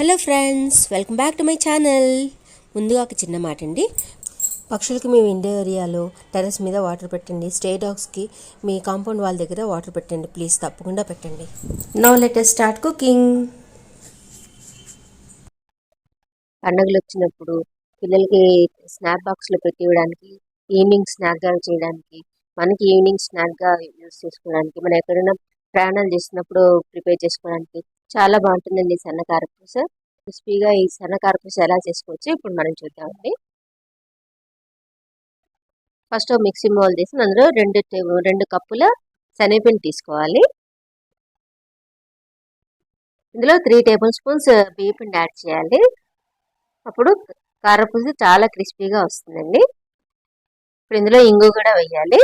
Hello friends welcome back to my channel. ముందుగా ఒక చిన్న మాట అండి పక్షులకి మీ విండో ఏరియాలో టెర్రస్ మీద వాటర్ పెట్టండి. స్టే డాగ్స్కి మీ కాంపౌండ్ వాళ్ళ దగ్గర వాటర్ పెట్టండి. ప్లీజ్ తప్పకుండా పెట్టండి. No later start cooking. పండుగలు వచ్చినప్పుడు పిల్లలకి స్నాప్ బాక్స్లో పెట్టి ఇవ్వడానికి ఈవినింగ్ స్నాక్గా చేయడానికి మనకి ఈవినింగ్ స్నాక్గా యూస్ చేసుకోవడానికి మనం ఎక్కడైనా ప్రయాణాలు చేసినప్పుడు ప్రిపేర్ చేసుకోవడానికి చాలా బాగుంటుందండి ఈ సన్న కారపూస. క్రిస్పీగా ఈ సన్న కారపూస ఎలా చేసుకోవచ్చు ఇప్పుడు మనం చూద్దామండి. ఫస్ట్ మిక్సీ బౌల్ తీసి అందులో రెండు టేబుల్ రెండు కప్పుల శనగపిండి తీసుకోవాలి. ఇందులో త్రీ టేబుల్ స్పూన్స్ బియ్యపిండి యాడ్ చేయాలి. అప్పుడు కారపూస చాలా క్రిస్పీగా వస్తుందండి. ఇప్పుడు ఇందులో ఇంగు కూడా వేయాలి.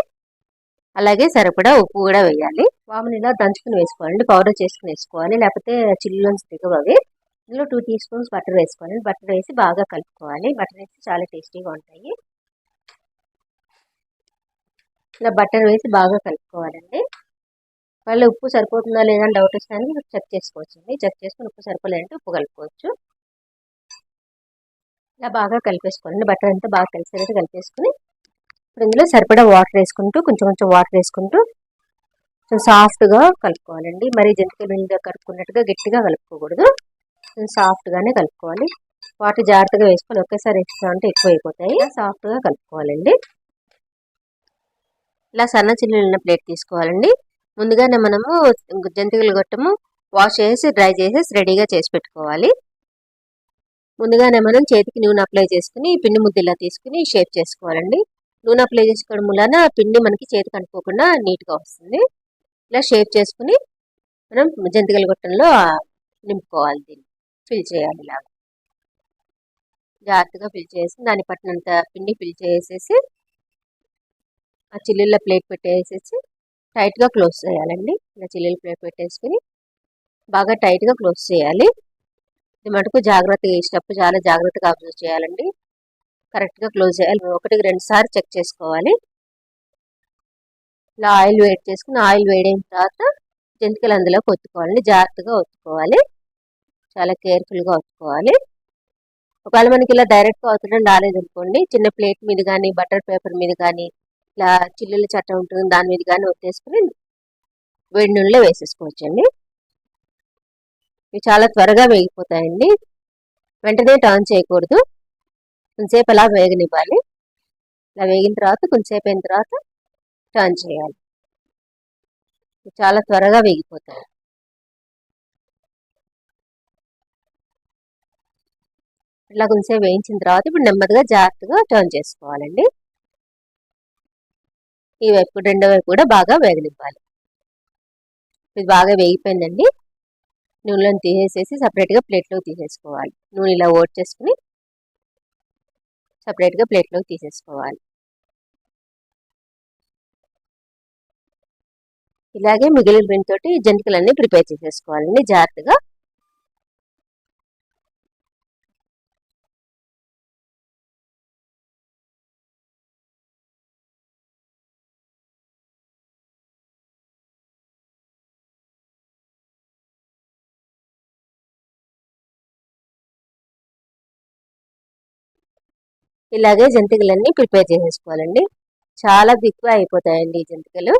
అలాగే సరిపడా ఉప్పు కూడా వేయాలి. వాముని ఇలా దంచుకుని వేసుకోవాలండి పౌడర్ చేసుకుని వేసుకోవాలి. లేకపోతే చిల్లులోంచి దిగవు అవి ఇందులో టూ టీ స్పూన్స్ బటర్ వేసుకోవాలి. బటర్ వేసి బాగా కలుపుకోవాలి. బటర్ వేసి చాలా టేస్టీగా ఉంటాయి. ఇలా బటర్ వేసి బాగా కలుపుకోవాలండి. మళ్ళీ ఉప్పు సరిపోతుందా లేదా అని డౌట్ వస్తాయని చెక్ చేసుకోవచ్చండి చెక్ చేసుకుని ఉప్పు సరిపోలేదంటే ఉప్పు కలుపుకోవచ్చు. ఇలా బాగా కలిపేసుకోవాలండి బటర్ అంతా బాగా కలిసేటట్టు కలిపేసుకుని ఇప్పుడు ఇందులో సరిపడా వాటర్ వేసుకుంటూ కొంచెం కొంచెం వాటర్ వేసుకుంటూ కొంచెం సాఫ్ట్గా కలుపుకోవాలండి. మరి జంతికలు మీద కలుపుకున్నట్టుగా గట్టిగా కలుపుకోకూడదు. కొంచెం సాఫ్ట్గానే కలుపుకోవాలి. వాటర్ జాగ్రత్తగా వేసుకొని ఒకేసారి వేస్తా అంటే ఎక్కువ అయిపోతాయి సాఫ్ట్గా కలుపుకోవాలండి. ఇలా సన్న చిల్లున్న ప్లేట్ తీసుకోవాలండి. ముందుగానే మనము జంతికలు గొట్టము వాష్ చేసి డ్రై చేసేసి రెడీగా చేసి పెట్టుకోవాలి. ముందుగానే మనం చేతికి నూనె అప్లై చేసుకుని పిండి ముద్ద తీసుకుని షేప్ చేసుకోవాలండి. నూనె అప్లై చేసుకోవడం వలన పిండి మనకి చేతికి అంటుకోకుండా నీట్గా వస్తుంది. ఇలా షేప్ చేసుకుని మనం జంతికల గొట్టంలో నింపుకోవాలి దీన్ని. ఫిల్ చేయాలి ఇలా జాగ్రత్తగా ఫిల్ చేసి దాని పట్టినంత పిండి ఫిల్ చేసేసి ఆ చిల్లుల ప్లేట్ పెట్టేసేసి టైట్గా క్లోజ్ చేయాలండి. ఇలా చిల్లుల ప్లేట్ పెట్టేసుకుని బాగా టైట్గా క్లోజ్ చేయాలి. ఇది మటుకు జాగ్రత్తగా వేసేటప్పుడు చాలా జాగ్రత్తగా అబ్జర్వ్ చేయాలండి. కరెక్ట్గా క్లోజ్ చేయాలి. ఒకటికి రెండు సార్లు చెక్ చేసుకోవాలి. ఇలా ఆయిల్ వేడి చేసుకుని ఆయిల్ వేడైన తర్వాత జంతికలు అందులోకి ఒత్తుకోవాలండి. జాగ్రత్తగా ఒత్తుకోవాలి. చాలా కేర్ఫుల్గా ఒత్తుకోవాలి. ఒకవేళ మనకి ఇలా డైరెక్ట్గా ఒత్తడం రాలేదనుకోండి చిన్న ప్లేట్ మీద కానీ బటర్ పేపర్ మీద కానీ ఇలా చిల్లుల చట్ట ఉంటుంది దాని మీద కానీ ఒత్తేసుకుని వేడి నూనెలో వేసేసుకోవచ్చండి. ఇవి చాలా త్వరగా వేగిపోతాయండి. వెంటనే టర్న్ చేయకూడదు. కొంచెంసేపు అలా వేగనివ్వాలి. ఇలా వేగిన తర్వాత కొంచెంసేపు అయిన తర్వాత టర్న్ చేయాలి. చాలా త్వరగా వేగిపోతాయి. ఇట్లా కొంచెంసేపు వేయించిన తర్వాత ఇప్పుడు నెమ్మదిగా జాగ్రత్తగా టర్న్ చేసుకోవాలండి. ఈ వైపు రెండో వైపు కూడా బాగా వేగనివ్వాలి. ఇది బాగా వేగిపోయిందండి. నూనెలను తీసేసి సపరేట్గా ప్లేట్లోకి తీసేసుకోవాలి. నూనె ఇలా ఓట్ చేసుకుని సపరేట్గా ప్లేట్లోకి తీసేసుకోవాలి. ఇలాగే మిగిలిన బిన్ తోటి జంతికలన్నీ ప్రిపేర్ చేసేసుకోవాలండి జాగ్రత్తగా. ఇలాగే జంతికలన్నీ ప్రిపేర్ చేసేసుకోవాలండి. చాలా దిక్కువ అయిపోతాయండి ఈ జంతికలు.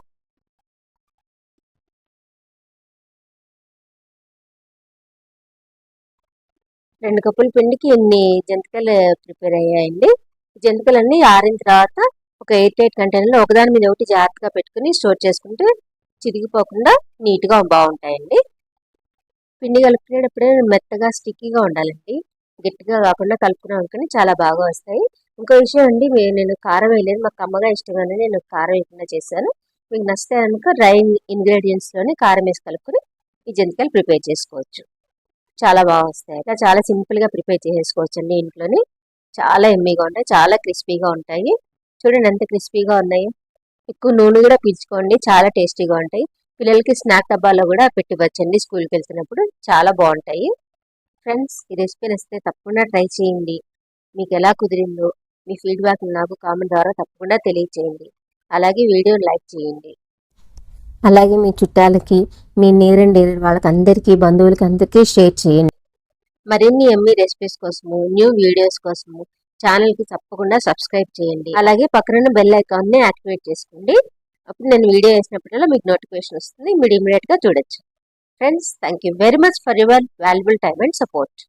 రెండు కప్పుల పిండికి ఇన్ని జంతికలు ప్రిపేర్ అయ్యాయండి? జంతికలన్నీ ఆరిన తర్వాత ఒక ఎయిట్ ఎయిట్ కంటైనర్లో ఒకదాని మీద ఒకటి జాగ్రత్తగా పెట్టుకుని స్టోర్ చేసుకుంటే చిరిగిపోకుండా నీట్గా బాగుంటాయండి. పిండి కలుపుకునేటప్పుడే మెత్తగా స్టిక్కీగా ఉండాలండి. గట్టిగా కాకుండా కలుపుకున్నాం అనుకుని చాలా బాగా వస్తాయి. ఇంకో విషయం అండి నేను కారం వేయలేదు మాకు అమ్మగా ఇష్టంగానే నేను కారం వేయకుండా చేశాను. మీకు నచ్చితే కనుక డ్రై ఇంగ్రీడియంట్స్లోనే కారం వేసి కలుపుకొని ఈ జంతికలు ప్రిపేర్ చేసుకోవచ్చు. చాలా బాగా వస్తాయి. ఇట్లా చాలా సింపుల్గా ప్రిపేర్ చేసుకోవచ్చు అండి ఇంట్లోని. చాలా ఎమ్మీగా ఉంటాయి చాలా క్రిస్పీగా ఉంటాయి. చూడండి ఎంత క్రిస్పీగా ఉన్నాయి. ఎక్కువ నూనె కూడా పీల్చుకోండి చాలా టేస్టీగా ఉంటాయి. పిల్లలకి స్నాక్ డబ్బాలో కూడా పెట్టివచ్చండి స్కూల్కి వెళ్తున్నప్పుడు. చాలా బాగుంటాయి. ఫ్రెండ్స్ ఈ రెసిపీ నచ్చితే తప్పకుండా ట్రై చేయండి. మీకు ఎలా కుదిరిందో మీ ఫీడ్బ్యాక్ నాకు కామెంట్ ద్వారా తప్పకుండా తెలియచేయండి. అలాగే వీడియోని లైక్ చేయండి. అలాగే మీ చుట్టాలకి మీ నేరండి వాళ్ళకి అందరికీ బంధువులకి అందరికీ షేర్ చేయండి. మరిన్ని ఎమ్మి రెసిపీస్ కోసము న్యూ వీడియోస్ కోసము ఛానల్కి తప్పకుండా సబ్స్క్రైబ్ చేయండి. అలాగే పక్కనున్న బెల్ ఐకాన్ని యాక్టివేట్ చేసుకోండి. అప్పుడు నేను వీడియో వేసినప్పుడల్లా మీకు నోటిఫికేషన్ వస్తుంది. మీరు ఇమీడియట్గా చూడొచ్చు. Friends thank you very much for your valuable time and support